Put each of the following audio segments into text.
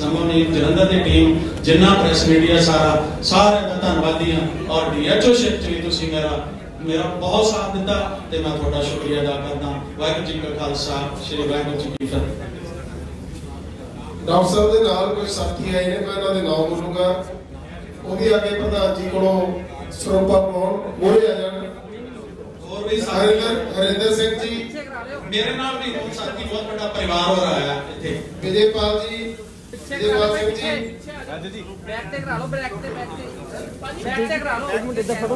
ਸਮੂਹ ਜਲੰਧਰ ਦੀ ਟੀਮ ਜਿੰਨਾ ਪ੍ਰੈਸ ਮੀਡੀਆ ਸਾਰਾ ਸਾਰਿਆਂ ਦਾ ਧੰਨਵਾਦੀ ਹਾਂ ਔਰ ਡੀਐਚਓ ਸ਼ਿਪ ਚ ਵੀ ਤੁਸੀਂ ਮੇਰਾ ਮੇਰਾ ਬਹੁਤ ਸਾਥ ਦਿੱਤਾ ਤੇ ਮੈਂ ਤੁਹਾਡਾ ਸ਼ੁਕਰੀਆ ਅਦਾ ਕਰਦਾ ਵਾਹਿਗੁਰੂ ਜੀ ਕਾ ਖਾਲਸਾ ਸ੍ਰੀ ਵਾਹਿਗੁਰੂ ਜੀ ਕੀ ਫਤਿਹ। ਡਾਕਟਰ ਸਾਹਿਬ ਦੇ ਨਾਲ ਕੁਝ ਸਾਥੀ ਆਏ ਨੇ ਮੈਂ ਉਹਨਾਂ ਦੇ ਨਾਮ ਬੋਲੂੰਗਾ ਉਹ ਵੀ ਅੱਗੇ ਪ੍ਰਧਾਨ ਜੀ ਕੋਲੋਂ ਸਰੋਪਾ ਪਾਉਣ ਮੋਰੇ ਆ ਜਾਣ। ਹੋਰ ਵੀ ਸਾਰੇ ਹਰਿੰਦਰ ਹਰਿੰਦਰ ਸਿੰਘ ਜੀ। ਮੇਰੇ ਨਾਲ ਵੀ ਬਹੁਤ ਸਾਥੀ ਬਹੁਤ ਵੱਡਾ ਪਰਿਵਾਰ ਹੋ ਰਿਹਾ ਹੈ ਇੱਥੇ। ਵਿਜੇਪਾਲ ਜੀ ਵਿਜੇਪਾਲ ਸਿੰਘ ਜੀ। ਬੈਕ ਤੇ ਕਰਾ ਲਓ ਬੈਕ ਤੇ ਬੈਕ ਤੇ। ਬੈਕ ਤੇ ਕਰਾ ਲਓ। ਇੱਕ ਮਿੰਟ ਇੱਧਰ ਫੜੋ।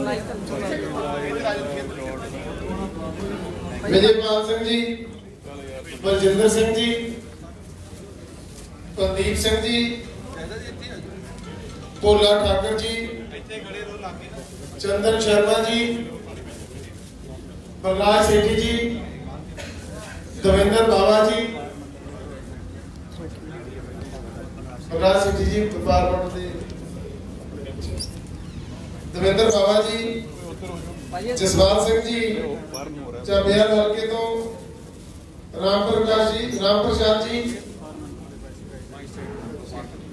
ਵਿਜੇਪਾਲ ਸਿੰਘ ਜੀ ਬਲਜਿੰਦਰ ਸਿੰਘ ਜੀ ਕੁਲਦੀਪ ਸਿੰਘ ਜੀ ਭੋਲਾ ਠਾਕਰ ਜੀ ਚੰਦਨ ਸ਼ਰਮਾ ਜੀ ਪ੍ਰਲਾਦ ਸੇਠੀ ਜੀ ਦਵਿੰਦਰ ਬਾਵਾ ਜੀ ਪ੍ਰਲਾਦ ਸੇਠੀ ਜੀ ਡਿਪਾਰਟਮੈਂਟ ਦੇ। ਦਵਿੰਦਰ ਬਾਵਾ ਜੀ ਜਸਵਾਲ ਸਿੰਘ ਜੀ ਚਾਬਿਆ ਹਲਕੇ ਤੋਂ ਰਾਮ ਪ੍ਰਕਾਸ਼ ਜੀ, ਰਾਮ ਪ੍ਰਸਾਦ ਜੀ।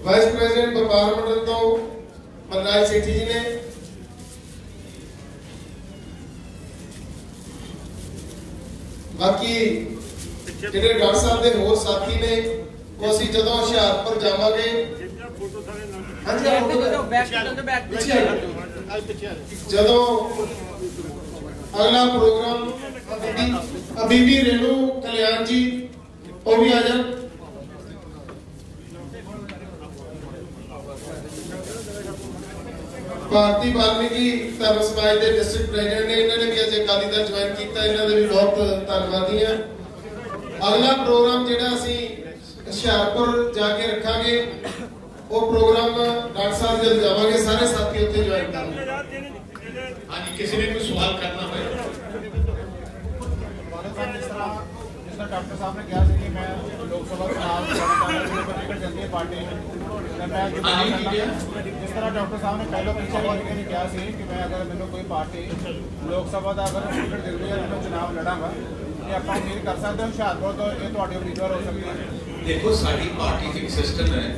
ਵਾਈਸ ਪ੍ਰੈਜ਼ੀਡੈਂਟ ਵਪਾਰ ਮੰਡਲ ਤੋਂ ਮਨਰਾਜ ਸੇਠੀ ਜੀ ਨੇ। ਬਾਕੀ ਜਿਹੜੇ ਡਾਕਟਰ ਸਾਹਿਬ ਦੇ ਹੋਰ ਸਾਥੀ ਨੇ ਉਹ ਅਸੀਂ ਜਦੋਂ ਹੁਸ਼ਿਆਰਪੁਰ ਜਾਵਾਂਗੇ। ਹਾਂਜੀ ਜਾਓ। ਜਦੋਂ ਅਗਲਾ ਪ੍ਰੋਗਰਾਮ ਅਬੀਬੀ ਅਬੀਬੀ ਰੇਣੂ ਕਲਿਆਣ ਜੀ ਉਹ ਵੀ ਆ ਜਾਣ। ਭਾਰਤੀ ਵਾਲਮੀਕੀ ਧਰਮ ਸਮਾਜ ਦੇ ਡਿਸਟ੍ਰਿਕਟ ਪ੍ਰੈਜ਼ੀਡੈਂਟ ਨੇ ਇਹਨਾਂ ਨੇ ਵੀ ਅੱਜ ਅਕਾਲੀ ਦਲ ਜੁਆਇਨ ਕੀਤਾ ਇਹਨਾਂ ਦੇ ਵੀ ਬਹੁਤ ਧੰਨਵਾਦੀ ਹਾਂ। ਅਗਲਾ ਪ੍ਰੋਗਰਾਮ ਜਿਹੜਾ ਅਸੀਂ ਹੁਸ਼ਿਆਰਪੁਰ ਜਾ ਕੇ ਰੱਖਾਂਗੇ। ਉਹ ਪ੍ਰੋਗਰਾਮ ਡਾਕਟਰ ਸਾਹਿਬ ਜਦ ਜਾਵਾਂਗੇ ਸਾਰੇ ਸਾਥੀ ਉੱਥੇ ਜੁਆਇਨ ਕਰਨਗੇ। ਹਾਂਜੀ ਕਿਸੇ ਨੇ ਕੋਈ ਸਵਾਲ ਕਰਨਾ ਹੋਵੇ ਡਾਕਟਰ ਸਾਹਿਬ ਨੇ ਕਿਹਾ ਸੀ ਕਿ ਮੈਂ ਲੋਕ ਸਭਾ ਚੁਣਾਵ ਲੜਨਾ ਹੈ ਮੇਰੇ ਕੋਲ ਜਨਤੀ ਪਾਰਟੀ ਮੈਂ? ਜਿਸ ਤਰ੍ਹਾਂ ਡਾਕਟਰ ਸਾਹਿਬ ਨੇ ਪਹਿਲਾਂ ਪਿੱਛੇ ਵਾਰ ਕੇ ਕਿਹਾ ਸੀ ਕਿ ਮੈਂ ਅਗਰ ਮੈਨੂੰ ਕੋਈ ਪਾਰਟੀ ਲੋਕ ਸਭਾ ਦਾ ਅਗਰ ਟਿਕਟ ਦਿੰਦੀ ਹੈ ਤਾਂ ਮੈਂ ਚੁਣਾਵ ਲੜਾਂਗਾ। ਇਹ ਆਪਾਂ ਉਮੀਦ ਕਰ ਸਕਦੇ ਹਾਂ ਹੁਸ਼ਿਆਰਪੁਰ ਤੋਂ ਇਹ ਤੁਹਾਡੇ ਉਮੀਦਵਾਰ ਹੋ ਸਕਦੇ ਹੈ ਦੇਖੋ ਸਾਡੀ ਪਾਰਟੀ ਇੱਕ ਸਿਸਟਮ ਹੈ।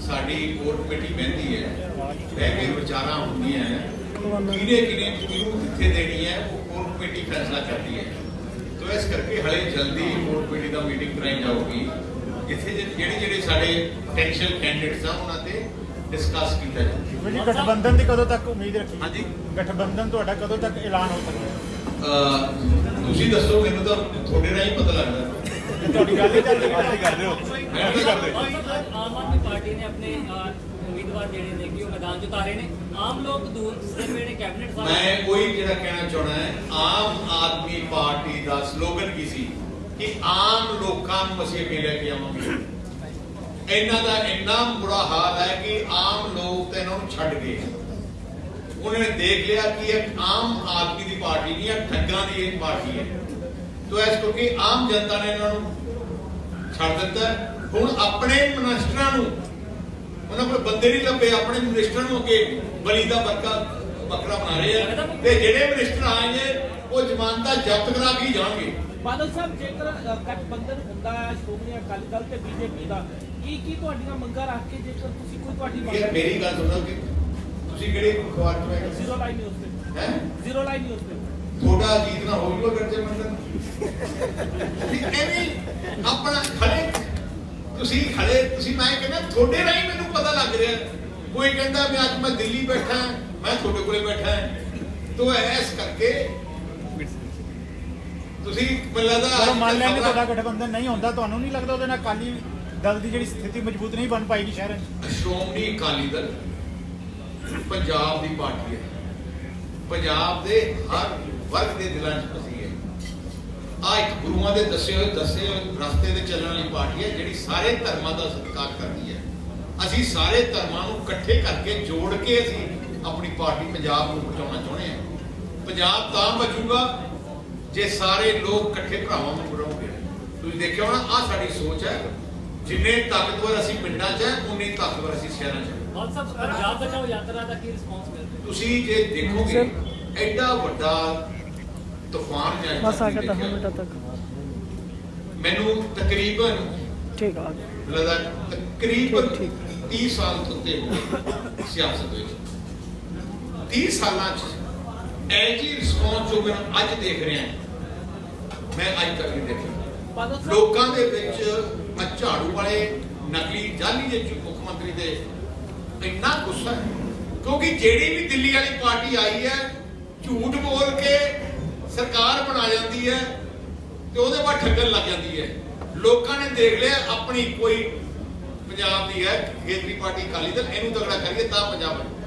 ਸਾਡੀ ਕੋਰ ਕਮੇਟੀ ਬਹਿੰਦੀ ਹੈ। ਬਹਿ ਕੇ ਵਿਚਾਰਾਂ ਹੁੰਦੀਆਂ ਹੈ। ਕਿਹਨੇ ਕਿਹਨੇ ਕਿਹਨੂੰ ਕਿੱਥੇ ਦੇਣੀ ਹੈ ਉਹ ਕੋਰ ਕਮੇਟੀ ਫੈਸਲਾ ਕਰਦੀ ਹੈ। ਤੋ ਇਸ ਕਰਕੇ ਹਲੇ ਜਲਦੀ ਕੋਰ ਕਮੇਟੀ ਦਾ ਮੀਟਿੰਗ ਕਰਾਈ ਜਾਊਗੀ। ਜਿੱਥੇ ਜੇ- ਜਿਹੜੇ ਜਿਹੜੇ ਸਾਡੇ ਪੋਟੈਂਸ਼ੀਅਲ ਕੈਂਡੀਡੇਟਸ ਆ ਉਹਨਾਂ ਤੇ ਡਿਸਕਸ ਕੀਤਾ ਜਾਊਗਾ ਜੀ ਗਠਬੰਧਨ ਦੀ ਕਦੋਂ ਤੱਕ ਉਮੀਦ ਰੱਖੀ? ਹਾਂਜੀ। ਗਠਬੰਧਨ ਤੁਹਾਡਾ ਕਦੋਂ ਤੱਕ ਐਲਾਨ ਹੋ ਸਕਦਾ ਹੈ? ਤੁਸੀਂ ਦੱਸੋ ਮੈਨੂੰ ਤਾਂ ਤੁਹਾਡੇ ਰਾਹੀਂ ਪਤਾ ਲੱਗਦਾ। ਤੁਹਾਡੀ ਗੱਲ ਹੀ ਰਹੀ ਕਰਦੇ ਹੋ ਮੈਂ ਨਹੀਂ ਕਰਦੇ ਆਮ ਆਦਮੀ ਪਾਰਟੀ ਨੇ ਆਪਣੇ ਉਮੀਦਵਾਰ ਜਿਹੜੇ ਨੇ ਕਿ ਉਹ ਮੈਦਾਨ 'ਚ ਉਤਾਰੇ ਨੇ। ਆਮ ਲੋਕ ਦੂਸਰੇ ਵੇਲੇ ਕੈਬਨਿਟ ਸਾਹਿਬ ਮੈਂ ਕੋਈ ਜਿਹੜਾ ਕਹਿਣਾ ਚਾਹਣਾ ਹੈ ਆਮ ਆਦਮੀ ਪਾਰਟੀ ਦਾ ਸਲੋਗਨ ਕੀ ਸੀ? ਕਿ ਆਮ ਲੋਕਾਂ ਨੂੰ ਅਸੀਂ ਅੱਗੇ ਲੈ ਕੇ ਆਵਾਂਗੇ। ਇਹਨਾਂ ਦਾ ਇੰਨਾ ਬੁਰਾ ਹਾਲ ਹੈ ਕਿ ਆਮ ਲੋਕ ਤਾਂ ਇਹਨਾਂ ਨੂੰ ਛੱਡ ਗਏ। ਉਹਨਾਂ ਨੇ ਦੇਖ ਲਿਆ ਕਿ ਇਹ ਆਮ ਆਦਮੀ ਦੀ ਪਾਰਟੀ ਨਹੀਂ ਹੈ ਠੱਗਾਂ ਦੀ ਇਹ ਪਾਰਟੀ ਹੈ। ਤੋ ਇਸ ਕਰਕੇ ਆਮ ਜਨਤਾ ਨੇ ਇਹਨਾਂ ਨੂੰ ਛੱਡ ਦਿੱਤਾ ਹੁਣ ਆਪਣੇ ਮਿਨਿਸਟਰਾਂ ਨੂੰ ਉਹਨਾਂ ਕੋਲ ਬੰਦੇ ਨਹੀਂ ਲੱਭੇ ਆਪਣੇ ਮਿਨਿਸਟਰਾਂ ਨੂੰ ਅੱਗੇ ਬਲੀ ਦਾ ਬੱਕਾ ਬੱਕਰਾ ਬਣਾ ਰਹੇ ਆ। ਤੇ ਜਿਹੜੇ ਮਿਨਿਸਟਰ ਆਏ ਨੇ ਉਹ ਜ਼ਮਾਨਤਾਂ ਜ਼ਬਤ ਕਰਾ ਕੇ ਜਾਣਗੇ। ਬਾਦਲ ਸਾਹਿਬ ਜੇਕਰ ਗਠਬੰਧਨ ਹੁੰਦਾ ਹੈ ਸ਼੍ਰੋਮਣੀ ਅਕਾਲੀ ਦਲ ਤੇ ਬੀਜੇਪੀ ਦਾ ਕੀ ਕੀ ਤੁਹਾਡੀਆਂ ਮੰਗਾਂ ਰੱਖ ਕੇ ਜੇਕਰ ਤੁਸੀਂ ਕੋਈ ਤੁਹਾਡੀ ਮੰਗ ਮੇਰੀ ਗੱਲ ਸੁਣੋ ਕਿ ਤੁਸੀਂ ਕਿਹੜੇ ਅਖਬਾਰ ਚ ਮੈਂ ਜ਼ੀਰੋ ਲਾਈਨ ਨਿਊਜ਼ ਤੇ। ਹੈ? ਜ਼ੀਰੋ ਲਾਈਨ ਨਿਊਜ਼ ਤੇ। ਥੋੜਾ ਜੀਤ ਨਾ ਹੋ ਜੂਗਾ ਗੱਜੇ ਮੰਡਲ। ਵੀ ਐਵੇਂ ਆਪਣਾ ਖੜੇ ਤੁਸੀਂ ਖੜੇ ਤੁਸੀਂ ਮੈਂ ਕਹਿੰਦਾ ਤੁਹਾਡੇ ਰਾਹੀਂ ਮੈਨੂੰ ਪਤਾ ਲੱਗ ਰਿਹਾ। ਕੋਈ ਕਹਿੰਦਾ ਮੈਂ ਅੱਜ ਮੈਂ ਦਿੱਲੀ ਬੈਠਾ ਹਾਂ, ਮੈਂ ਤੁਹਾਡੇ ਕੋਲੇ ਬੈਠਾ। ਹਾਂ। ਤੋ ਐਸ ਕਰਕੇ ਤੁਸੀਂ ਮੈਨੂੰ ਲੱਗਦਾ ਚਲੋ ਅੱਜ ਮੰਨ ਖਬਰਾਂ- ਤੁਹਾਡਾ ਗਠਬੰਧਨ ਨਹੀਂ ਹੁੰਦਾ ਤੁਹਾਨੂੰ ਨਹੀਂ ਲੱਗਦਾ ਉਹਦੇ ਨਾਲ ਅਕਾਲੀ ਦਲ ਦੀ ਜਿਹੜੀ ਸਥਿਤੀ ਮਜ਼ਬੂਤ ਨਹੀਂ ਬਣ ਪਾਏਗੀ ਸ਼ਹਿਰ 'ਚ? ਸ਼੍ਰੋਮਣੀ ਅਕਾਲੀ ਦਲ ਪੰਜਾਬ ਦੀ ਪਾਰਟੀ ਹੈ। ਪੰਜਾਬ ਦੇ ਹਰ ਵਰਗ ਦੇ ਦਿਲਾਂ 'ਚ ਵਸੀ ਹੈ। ਆ ਇੱਕ ਗੁਰੂਆਂ ਦੇ ਦੱਸੇ ਹੋਏ ਦੱਸੇ ਹੋਏ ਰਸਤੇ ਤੇ ਚੱਲਣ ਵਾਲੀ ਪਾਰਟੀ ਹੈ, ਜਿਹੜੀ ਸਾਰੇ ਧਰਮਾਂ ਦਾ ਸਤਿਕਾਰ ਕਰਦੀ ਹੈ। ਅਸੀਂ ਸਾਰੇ ਧਰਮਾਂ ਨੂੰ ਇਕੱਠੇ ਕਰਕੇ ਜੋੜ ਕੇ ਅਸੀਂ ਆਪਣੀ ਪਾਰਟੀ ਪੰਜਾਬ ਨੂੰ ਬਚਾਉਣਾ ਚਾਹੁੰਦੇ ਹਾਂ। ਪੰਜਾਬ ਤਾਂ ਬਚੂਗਾ ਜੇ ਸਾਰੇ ਲੋਕ ਇਕੱਠੇ ਭਰਾਵਾਂ ਨੂੰ ਬਣਾਉਗੇ ਤੁਸੀਂ ਦੇਖਿਆ ਹੋਣਾ ਆ ਸਾਡੀ ਸੋਚ ਹੈ ਜਿੰਨੇ ਤਾਕਤਵਰ ਅਸੀਂ ਪਿੰਡਾਂ 'ਚ ਹੈ ਉਨੇ ਤਾਕਤਵਰ ਅਸੀਂ ਸ਼ਹਿਰਾਂ 'ਚ ਹਾਂ। ਬਾਦ ਸਾਹਿਬ ਪੰਜਾਬ ਬਚਾਓ ਯਾਤਰਾ ਦਾ ਕੀ ਰਿਸਪੌਂਸ ਮਿਲ ਰਿਹਾ ਤੁਸੀਂ ਜੇ ਦੇਖੋਗੇ ਐਡਾ ਵੱਡਾ ਤੂਫਾਨ ਜਾਂ ਬਸ ਆ 10 ਮਿੰਟਾਂ ਤੱਕ। ਮੈਨੂੰ ਤਕਰੀਬਨ ਠੀਕ ਆ। ਲਗਾ ਤਕਰੀਬਨ 30 ਸਾਲ ਤੋਂ ਉੱਤੇ ਹੋ ਗਏ ਸਿਆਸਤ ਵਿੱਚ। 30 ਸਾਲਾਂ ਚ ਐਜੀ ਰਿਸਪੌਂਸ ਜੋ ਮੈਂ ਅੱਜ ਦੇਖ ਰਿਹਾ ਮੈਂ ਅੱਜ ਤੱਕ ਨਹੀਂ ਦੇਖਿਆ। ਬਾਦਲ ਸਾਹਿਬ। ਲੋਕਾਂ ਦੇ ਵਿੱਚ ਆਹ ਝਾੜੂ ਵਾਲੇ ਨਕਲੀ ਜਾਲੀ ਦੇ ਮੁੱਖ ਮੰਤਰੀ ਦੇ ਇੰਨਾ ਗੁੱਸਾ ਹੈ। ਕਿਉਂਕਿ ਜਿਹੜੀ ਵੀ ਦਿੱਲੀ ਵਾਲੀ ਪਾਰਟੀ ਆਈ ਹੈ, ਝੂਠ ਬੋਲ ਕੇ ਸਰਕਾਰ ਬਣਾ ਜਾਂਦੀ ਹੈ ਤੇ ਉਹਦੇ ਬਾਅਦ ਠੱਗਣ ਲੱਗ ਜਾਂਦੀ ਹੈ। ਲੋਕਾਂ ਨੇ ਦੇਖ ਲਿਆ, ਆਪਣੀ ਕੋਈ ਪੰਜਾਬ ਦੀ ਹੈ, ਖੇਤਰੀ ਪਾਰਟੀ ਅਕਾਲੀ ਦਲ, ਇਹਨੂੰ ਤਗੜਾ ਕਰੀਏ ਤਾਂ ਪੰਜਾਬ ਬਣੇ।